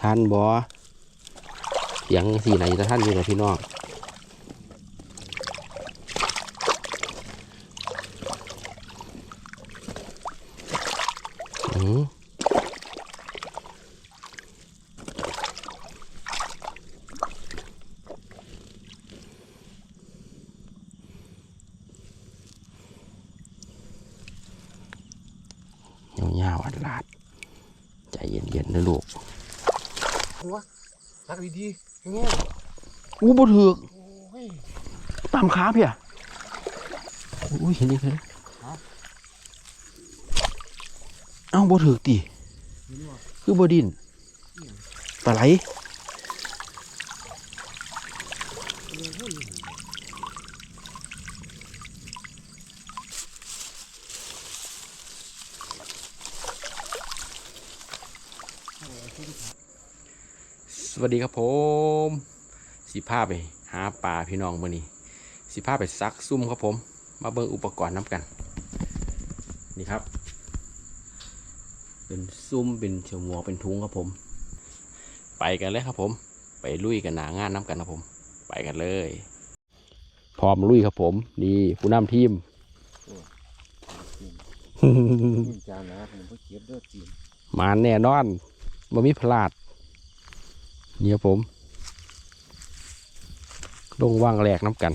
ท่านบอเสียงสีไหนจะท่านอยู่นะพี่น้องอืมยาวๆอัดลาด ใจเย็นๆนะลูก รักดีๆเงี้ย อู้บ่ ถือกโอ้ยตามขาเพี่ยอุ้ยเห็นยังไงเอ้าบ่ถือกติคือบ่ดินปลาไหลสวัสดีครับผม สิพาไปหาปลาพี่น้องมื้อนี้สิพาไปซักซุ่มครับผม มาเบิ่งอุปกรณ์น้ำกัน นี่ครับ เป็นซุ่มเป็นเฉมวกเป็นทุงครับผม ไปกันเลยครับผม ไปลุยกันหนางานน้ำกันครับผม ไปกันเลย พร้อมลุยครับผม นี่ผู้นำทีมกินจานนะผมก็เก็บเด้อจีนมาแน่นอนบ่มีพลาด นี่ครับผม ลงว่างแหลกน้ำกัน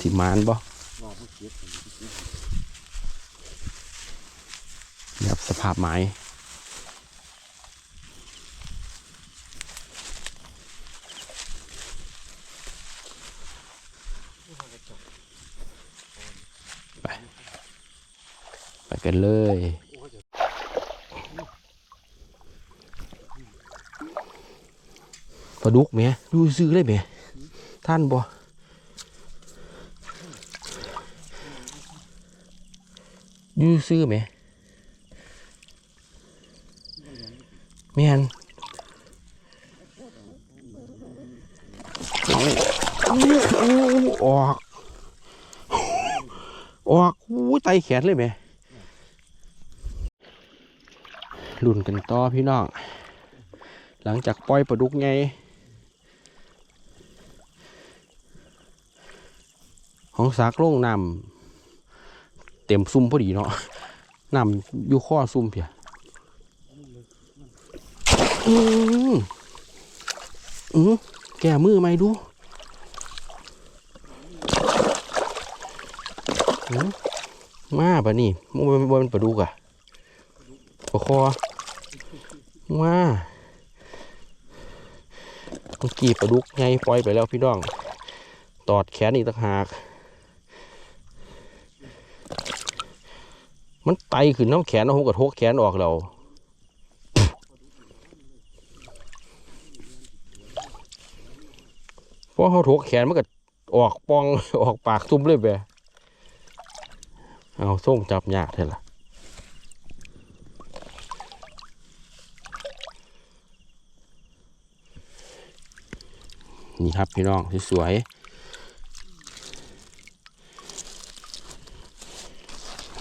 สิมานบ่เก็บผมก็เก็บนี่ครับสภาพไม้ไป ไปกันเลย ลาดุกแหมดูซื้อเลยแหมท่านบ่ดูซื้อแหมแม่นออกออกอู้ไตแขนเลยแหม่ลุ่นกันต่อพี่น้อง หลังจากปล่อยปลาดุกไง ของสากลงน้ำเต็มซุ่มพอดีเนาะน้ำอยู่ข้อซุ่มเพียอืมอืมแก้มือไหมดูมาปะนี่มันมันมันปลาดุกอะปลาคอมาเมื่อกี้ปลาดุกไงปล่อยไปแล้วพี่น้อง ตอดแขนอีกต่างหาก มันไตขึ้นน้ำแขนเอาหัวกระทกแขนออกแล้วพอเขาถกแขนมันก็ออกปองออกปากซุ่มเลยแบะเอาส้มจับยากเท่าล่ะนี่ครับพี่น้องสวยๆ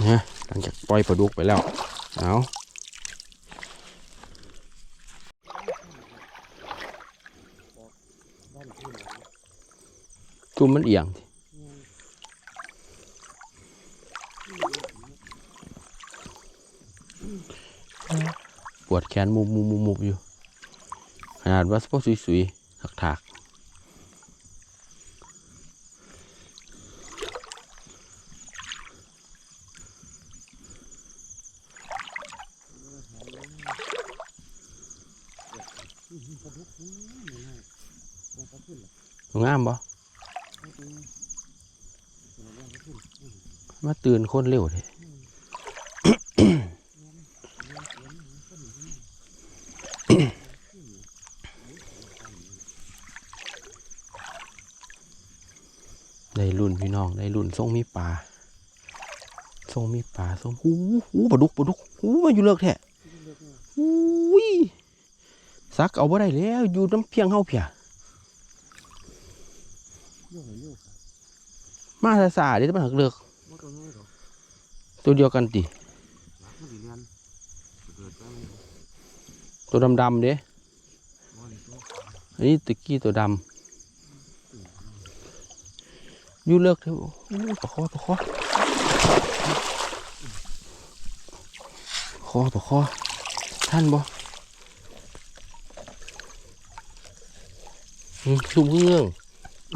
นะห ลังจากปล่อยปลาดุกไปแล้ว เอาจุ่มมันเอียงปวดแขนมุมมุมมุมอยู่ ขนาดว่าสปอสุยสุยถักถัก งามบ่มาตื่นคนเร็วเลยได้รุ่นพี่น้องได้รุ่นทรงมีปลาทรงมีปลาทรงหูหูปลาดุกปลาดุกหูมาอยู่เลิกแท้ ซักเอาบ่ได้แล้วอยู่น้ำเพียงเฮาเพียมาสาสาเดี๋ยวมันหักเลือกตัวเดียวกันติตัวดำดำเด้อันนี้ตะกี้ตัวดำยู่เลือกเถอะปะคอปะคอคอปะคอท่านบ่ อืมซุ่มเงื่อง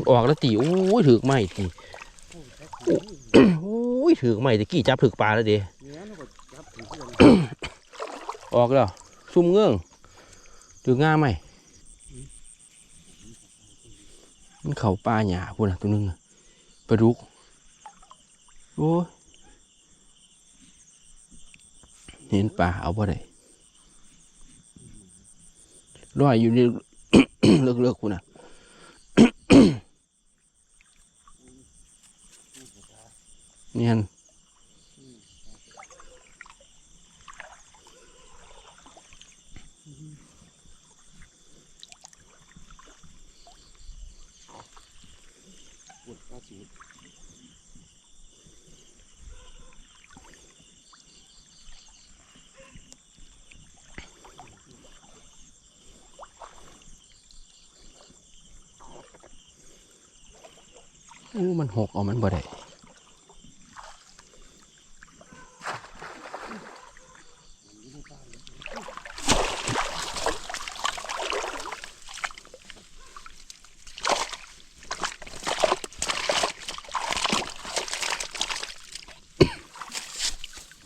ออกแล้วตีโอ้ยถือกไม่ตีโอ้ยถือโอ้ยถือกไม่ตะกี้จับถือกปลาแล้วเด้เนี่ยเราก็จับถืออกแล้วซุ่มเงื่องถือกง่าไหมมันเข่าปลาหยาพูดนะตัวหนึงน่ะปลาดุกโอ้ยเห็นปลาเอาบ่ได้ลอยอยู่ในเลิกเลิกๆพูนะ เนี่ยนอู้มันหกเอามันบ่ได้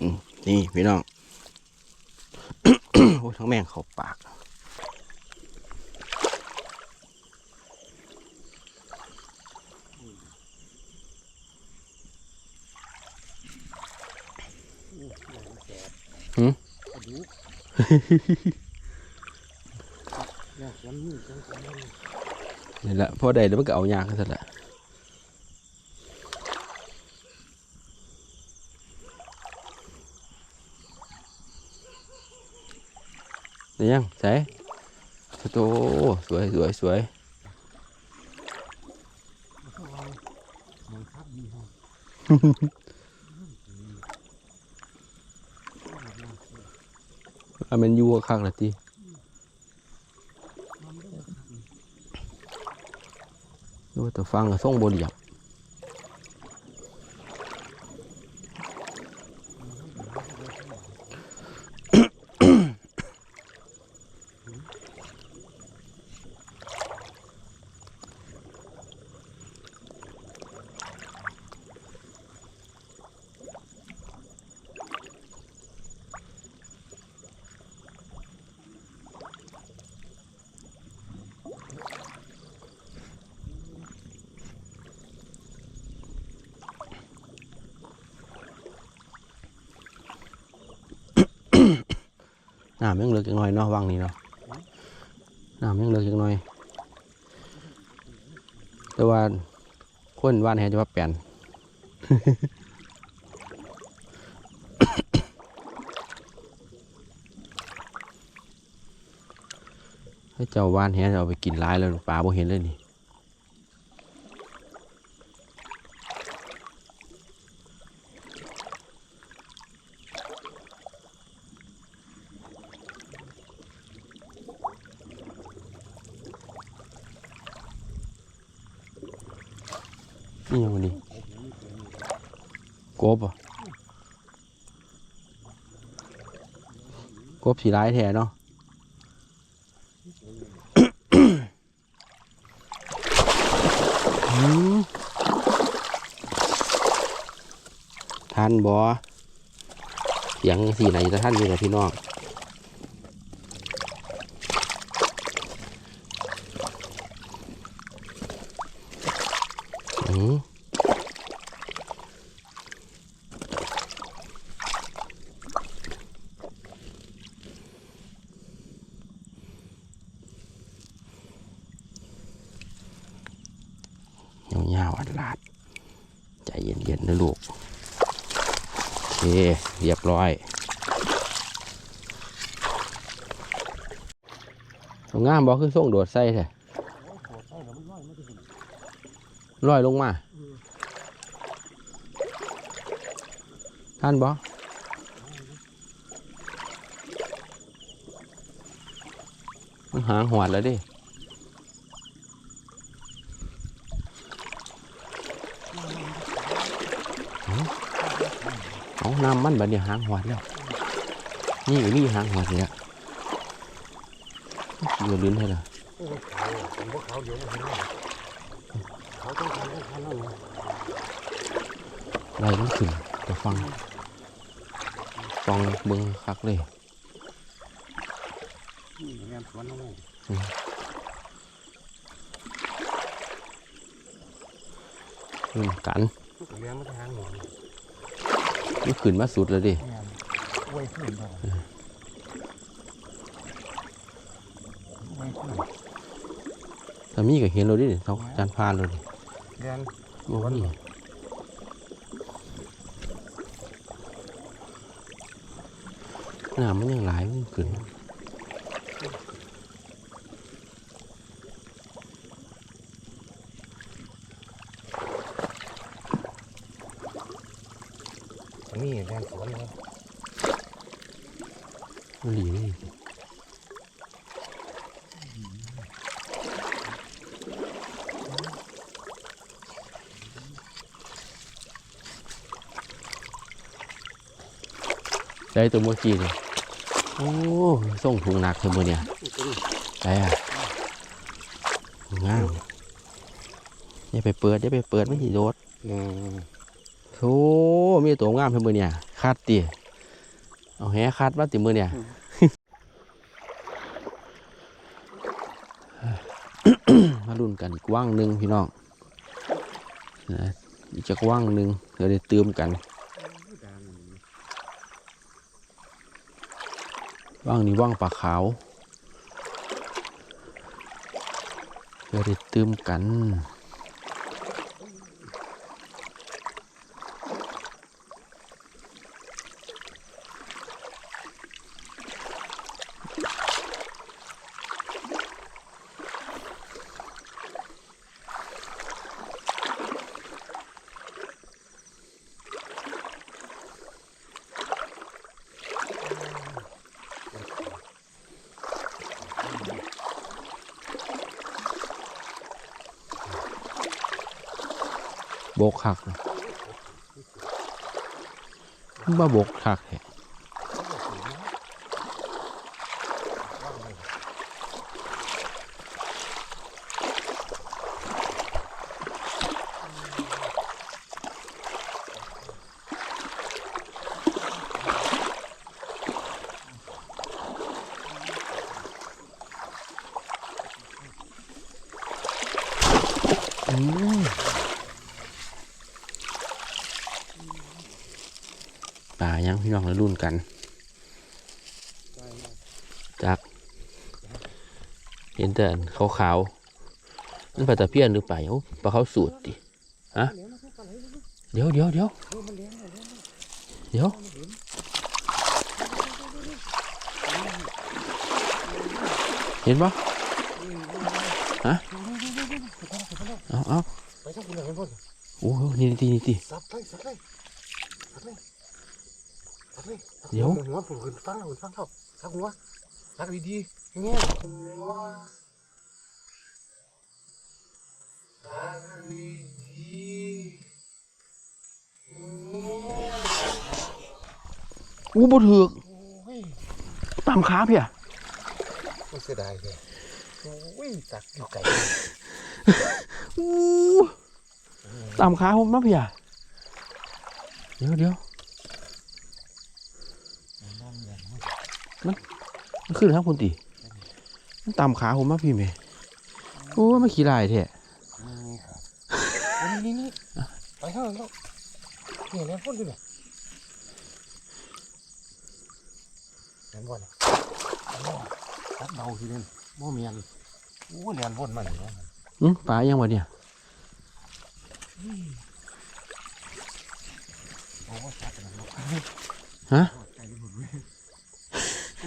อืมนี่พี่น้อง โอ้ย ทั้งแม่งเข้าปากโอ้ยหลังแสบหืมกระดูกอยากวันนี้จังจังเลยนี่แหละพอได้แล้วมันก็เอายากกันซะละ ยังใส่โตสวยสวยสวยอาบังคับดีฮะอันมันอยูคักละทีดูแต่ฟังกับส่งบนหยับ น้ำยังเหลือจักหน่อยเนาะวังนี้เนาะน้ำยังเหลือจักหน่อย แต่ว่าคนว่านแหจะว่าแปลนให้เจ้าว่านแหจะเอาไปกินร้ายแล้วปลาบ่เห็นเลยนี่ยังวันนี้กบอะกบ สีร้ายแท้เนาะอืมท่านบอยังสีไหนจะท่านอยู่กับพี่น้องอืมยาวๆอัดลาด ใจเย็นๆนะลูก โอเค เรียบร้อยเอางาม บอกคือส่งโดดใส่แท้โอ้โหใช่แล้วมันร้อยไม่เห็นลอยลงมาท่านบอมันหางหวดแล้วดิเอาน้ำมันบัดเนี่ยหางหวดแล้ว นี่ก็มีหางหวดเนี่ยขี่ลิ้นให้ละโอ้เขาผมว่าเขาเดี๋ยอะ ไล่มันขึ้นจะฟังฟังเบิ้งคักเลยนี่เรีย มีก็เห็นเราดิเขาจานพานเราดิเรียนโอ้ยน้ำมันยังไหลายมันขึ้นนี่เรียนสวนเลย มันหลีนี่ ได้ตัวเมื่อกี้เลยโอ้ส่งถุงหนักเธอมือเนี่ยได้อะงามอย่าไปเปิดอย่าไปเปิดไม่หีโดดโธ่มีตัวงามเธอมือเนี่ยคาดตีเอาแหคาดมาติมือเนี่ยมารุ่นกันอีกว่างหนึ่งพี่น้องนะอีกจะว่างหนึ่งเดี๋ยวได้เติมกัน ว่างนี้ว่างปลาขาวเรียวได้เติมกัน บกหักมาโบกหักแท้อืมป่ายัง พี่น้องแล้วรุ่นกันจากเห็นแต่ขาวขาวนั่นปลาตะเพียนหรือเปล่าปลาเขาสูตรดิฮะเดี๋ยวเดี๋ยวเดี๋ยวเดี๋ยวเห็นปะฮะเอาเอาโอ้โหนี่นี่นี่นี่สับเลยสับเลยสับเลย เลยเดี๋ยวหัวผมขึ้นฟังแล้วฟังเขาสักหัวสักดีๆอย่างเงี้ยอู้บ่ถือกโอ้ยตามขาเพี่ยไม่เสียดายเลยโอ้ยสักอยู่ไกลอู้ตามขาผมมาเพี่ยเดี๋ยวเดี๋ยว มันขึ้นครับคุณตีมันตามขาผมมาพี่เมย์โอ้ยมาขี่ลายแท้นี่ครับอันนี้นี่ไปข้างหลังแล้วนี่แหลมพ่นด้วยเนี่ยแหลมพ่นตัดเบาทีเดียวโมเมียนโอ้แหลมพ่นมันเนาะอืมปลายังวะเนี่ยโอ้สัตว์มันฮะ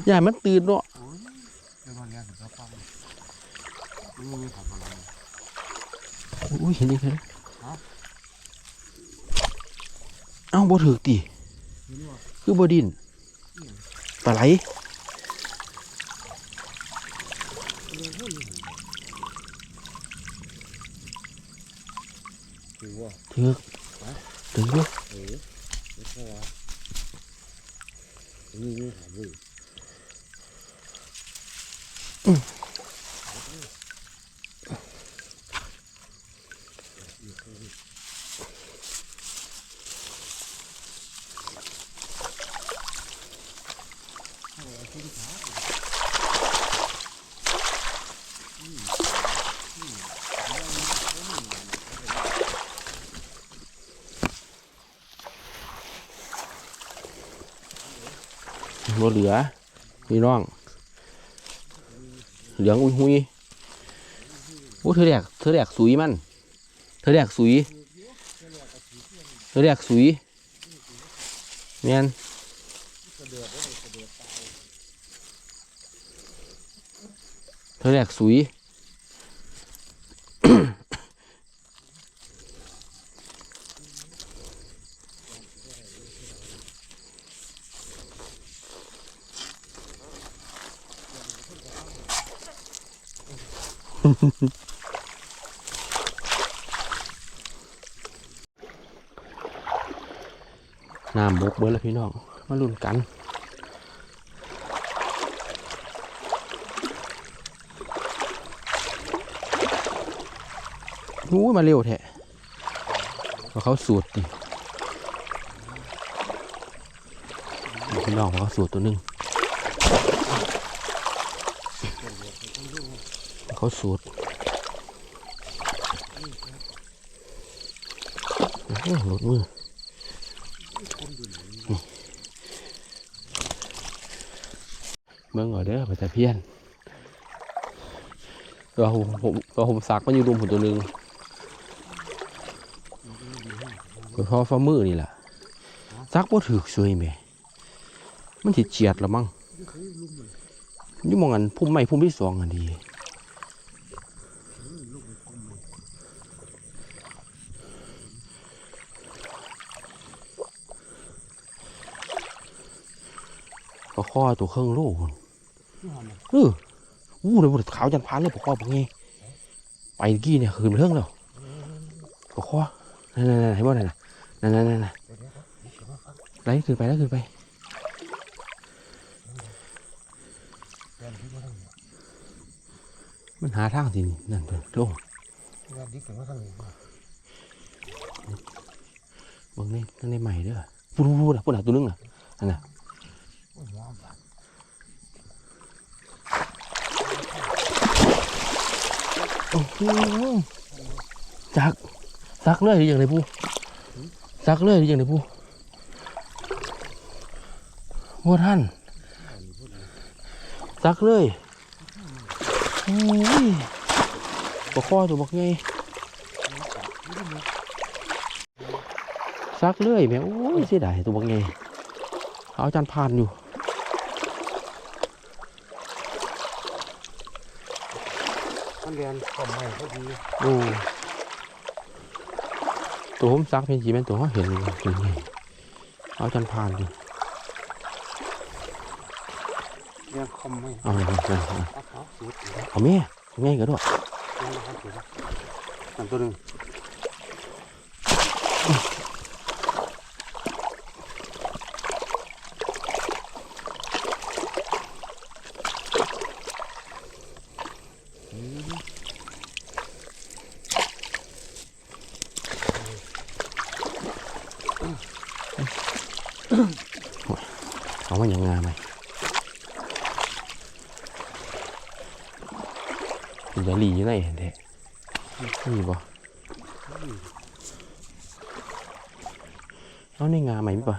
อย่ามันตื่นเนาะอุ้ยเห็นยังไงเอ้าบ่ถือตีคือบ่ดินปลาไหลถือถึงด้ว่นี่หายไยู่บ่เหลือพี่น้อง เหลืองอุ้ยหุยโอ้เธอแดกเธอแดกสุยมัน เธอแดกสุย เธอแดกสุยเมนเธอแดกสุย น้ำบกเบิดแล้วพี่น้อง มาลุ้นกันอู้ยมาเร็วแท้ว่าเขาสูตรดิพี่น้องว่าเขาสูตรตัวหนึงเขาสูตรโอ้หลุดมือ เมืองก่อนเด้อไปแต่เพี้ยนตัวผมผมตัวผมซักมันอยู่รุมผมตัวหนึ่งเป็พราะฟ้ามือนี่แหละซักบ่ถือช่วยแหม่มันสิเจียดล้วมั้งยี่มองอันพุ่มใหม่พุ่มที่สองอันดีก็ข้อตัวเครื่องล่พุ่น เอออู้เลยบุตรขาวจันพันเลยปกคอบอกไงไปกี้เนี่ยคืนเรื่องแล้วปกคอนั่นนั่นนั่นเห็นบ่นั่นน่ะนั่นนั่นไล่ขึ้นไปไล่ขึ้นไปมันหาทางสินั่นเพิ่นลงแรงที่เกิดว่างนี้เบิ่งนี่นั่นในใหม่เด้อพูดพูดพูดอะพูดอะตัวนึงอะโอ้ยหัวบาด โอ้โหจักซักเลยหรือยังไงผู้ซักเลยหรือยังไงผู้ว่าท่านซักเลยโอ้ยปกคอตัวบอกไงซักเลื่อยแม่โอ้ยเสียดายตัวบักไงเอาจานผ่านอยู่ มันเรียนคอมใหม่พอดีโอ้ตัวผมซักเป็นสีเป็นตัวเขาเห็นอยู่เป็นไงเอาจานผ่านอยู่เรียนคอมใหม่เอาเลยเอาเลยเอาเลยเอาเขาสูตรเอาแม่เอาแม่ก็ด้วยเรียนนะครับสูตรนั่นตัวหนึ่ง เอามาอย่างงาไหม เป็นยาหลีอยู่ไหนเห็นแท้นี่บ่เอาในงาใหม่มีปะ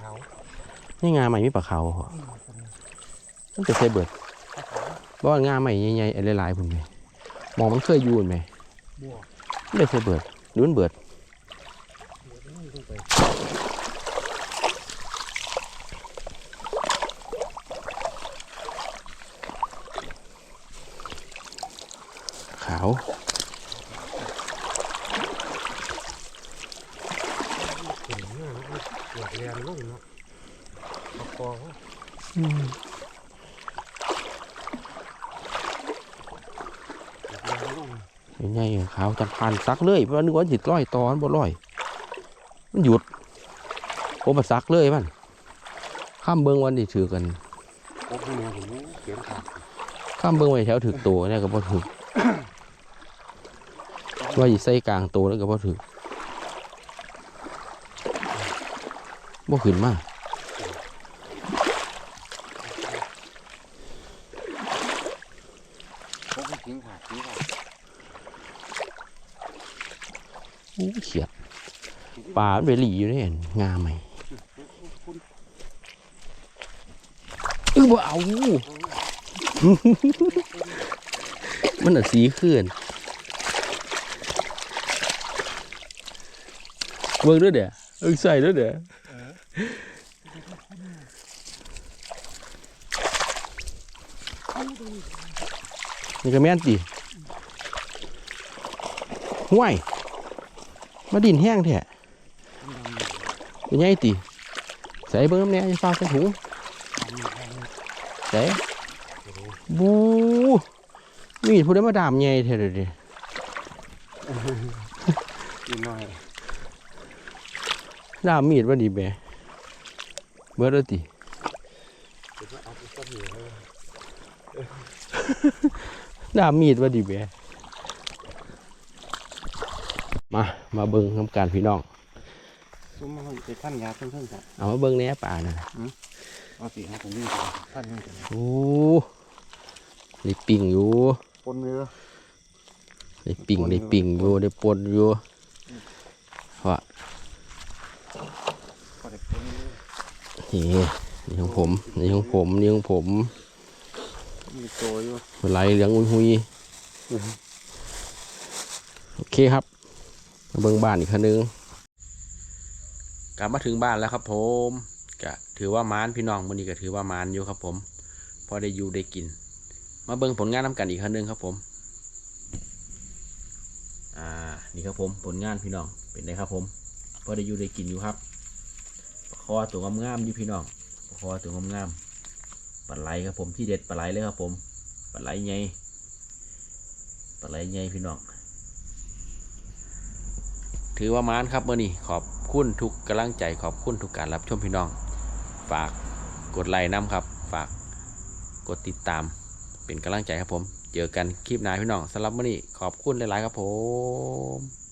ในงาใหม่มีปะเขาเหรอมันจะใส่เบิดบ่ว่างาใหม่ใหญ่ๆอะไรหลายๆพุ่นไหมมองมันเคยยูนไหมไม่ได้เคยเบิดดูมันเบิด บวกนี่ลงไป ขาว ถึงเนี่ยนะบวกเรียนลงเนาะเอาคอเขา อืม บวกเรียนลง ใหญ่ขาวจันพันซักเลยเพราะว่านึกว่าจิตร้อยตอนบ่ร้อย มันหยุดผมมาซักเลยมันข้ามเบิ้งวันที่ถือกันข้ามเบิ้งไว้แถวถือตัวเนี่ยก็บ่ถือว่าอยู่ใส่กลางตัวแล้วก็บ่ถือบ่ขึ้นมาพบเขียนขาดนี่ขาด อู้เขียด ปลามันไปหลีอยู่นี่ยงามไหมเออบ่เอา มันอะสีขึ้นเบิ่งด้วยเดี๋ยเอ้ยใส่ด้วยเดี๋ยนี่ก็แม่นติห่วย มาดินแห้งแท้ เป็นไงติใส่เบิ่งน้ำแหน่จะฟาใส่ถุงใส่บูมีดผู้ใดมาดามใหญ่แท้เด้อเดิกินหน่อยดามมีดว่าดีแบเบิดแล้วติเดี๋ยวเอามีดามมีดว่าดีแบมา มาเบิ่งน้ำการพี่น้อง ซุ่มมันไปขั้นยาเพิ่งๆจ้ะเอามาเบิ่งแหน่ป่านะเอาสิให้ผมนี่ขั้นนึงจ้ะโอ้ได้ปิ่งอยู่ปนเนื้อได้ปิ่งได้ปิ่งอยู่ได้ปนอยู่ว่าพอได้ปนเนื้อนี่นี่ของผมนี่ของผมนี่ของผมมีโตอยู่ไหลเหลืองอุยหุยโอเคครับมาเบิ่งบ้านอีกคันนึง กลับมาถึงบ้านแล้วครับผมก็ถือว่ามานพี่น้องมือนี้ก็ถือว่ามานอยู่ครับผม พอได้อยู่ได้กิน มาเบิ่งผลงานน้กันอีกคันนึงครับผม อ่า นี่ครับผมผลงานพี่น้องเป็นไงครับผม พอได้อยู่ได้กินอยู่ครับ คอตัวงามๆอยู่พี่น้อง คอตัวงามๆปลาไหลครับผมที่เด็ดปลาไหลเลยครับผม ปลาไหลใหญ่ ปลาไหลใหญ่พี่น้อง ถือว่ามานครับเมื่อนี้ขอบคุณทุกกำลังใจขอบคุณทุกการรับชมพี่น้อง ฝากกดไลค์น้ำครับ ฝากกดติดตามเป็นกำลังใจครับผม เจอกันคลิปหน้าพี่น้องสำหรับเมื่อนี้ขอบคุณหลาย ๆ ครับผม